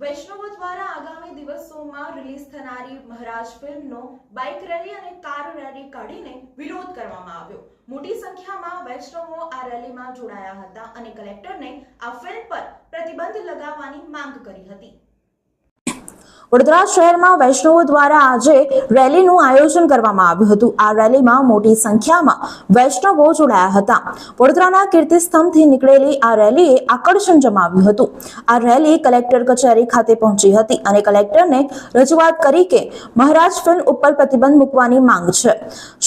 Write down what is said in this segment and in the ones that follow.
વૈષ્ણવો દ્વારા આગામી દિવસોમાં રિલીઝ થનારી મહારાજ ફિલ્મનો બાઇક રેલી અને કાર રેલી કાઢીને વિરોધ કરવામાં આવ્યો. મોટી સંખ્યામાં વૈષ્ણવો આ રેલીમાં જોડાયા હતા અને કલેક્ટરને આ ફિલ્મ પર પ્રતિબંધ લગાવવાની માંગ કરી હતી. વડોદરા શહેરમાં વૈષ્ણવો દ્વારા આજે રેલીનું આયોજન કરવામાં આવ્યું હતું. આ રેલીમાં મોટી સંખ્યામાં વૈષ્ણવો જોડાયા હતા. વડોદરાના કીર્તિસ્તંભથી નીકળેલી આ રેલીએ આકર્ષણ જમાવ્યું હતું. આ રેલી કલેક્ટર કચેરી ખાતે પહોંચી હતી અને કલેક્ટરને રજૂઆત કરી કે મહારાજ ફિલ્મ ઉપર પ્રતિબંધ મૂકવાની માંગ છે.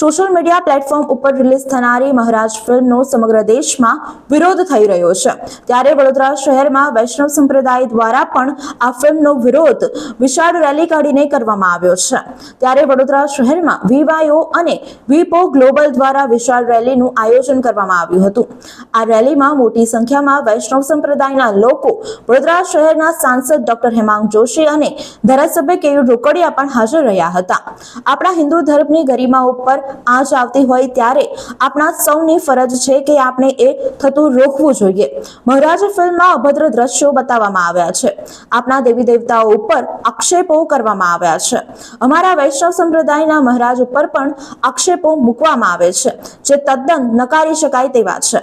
સોશિયલ મીડિયા પ્લેટફોર્મ ઉપર રિલીઝ થનારી મહારાજ ફિલ્મનો સમગ્ર દેશમાં વિરોધ થઈ રહ્યો છે. ત્યારે વડોદરા શહેરમાં વૈષ્ણવ સંપ્રદાય દ્વારા પણ આ ફિલ્મનો વિરોધ વિશાળ રેલી કાઢીને કરવામાં આવ્યો છે. ત્યારે વડોદરા શહેરમાં વીવાયો અને વીપો ગ્લોબલ દ્વારા વિશાળ રેલીનું આયોજન કરવામાં આવ્યું હતું. આ રેલીમાં મોટી સંખ્યામાં વૈષ્ણવ સંપ્રદાયના લોકો, વડોદરા શહેરના સાંસદ ડોક્ટર હેમાંગ જોશી અને ધારાસભ્ય કેયુ રોકડિયા પણ હાજર રહ્યા હતા. આપણા હિન્દુ ધર્મની ગરિમા ઉપર આંચ આવતી હોય ત્યારે આપણા સૌની ફરજ છે કે આપણે એ થતું રોકવું જોઈએ. મહારાજ ફિલ્મમાં અભદ્ર દ્રશ્યો બતાવવામાં આવ્યા છે. આપણા દેવી દેવતાઓ ઉપર આક્ષેપો કરવામાં આવ્યા છે. અમારા વૈષ્ણવ સંપ્રદાયના મહારાજ ઉપર પણ આક્ષેપો મૂકવામાં આવે છે, જે તદ્દન નકારી શકાય તેવા છે.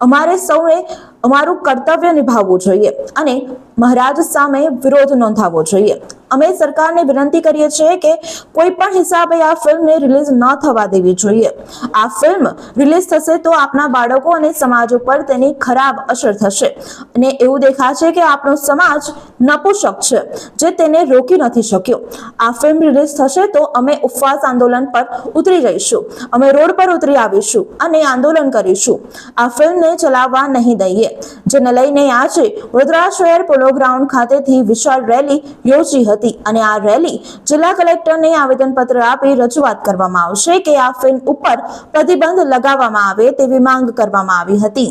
અમારે સૌએ અમારું કર્તવ્ય નિભાવવું જોઈએ અને મહારાજ સામે વિરોધ નોંધાવવો જોઈએ. અમે સરકારને વિનંતી કરીએ છીએ કે કોઈ પણ હિસાબે આ ફિલ્મને રિલીઝ ન થવા દેવી જોઈએ. આ ફિલ્મ રિલીઝ થશે તો આપણા બાળકો અને સમાજ ઉપર તેની ખરાબ અસર થશે. અને એવું દેખાશે કે આપણો સમાજ નપુષક છે, જે તેને રોકી નથી શક્યો. આ ફિલ્મ રિલીઝ થશે તો અમે ઉપવાસ આંદોલન પર ઉતરી જઈશું. અમે રોડ પર ઉતરી આવીશું અને આંદોલન કરીશું. આ ફિલ્મને ચલાવવા નહીં દઈએ. જેને લઈને આજે વડોદરા શહેર પોલો ગ્રાઉન્ડ ખાતેથી વિશાળ રેલી યોજી હતી અને આ રેલી જિલ્લા કલેક્ટરને આવેદનપત્ર આપી રજૂઆત કરવામાં આવશે કે આ ફિલ્મ ઉપર પ્રતિબંધ લગાવવામાં આવે તેવી માંગ કરવામાં આવી હતી.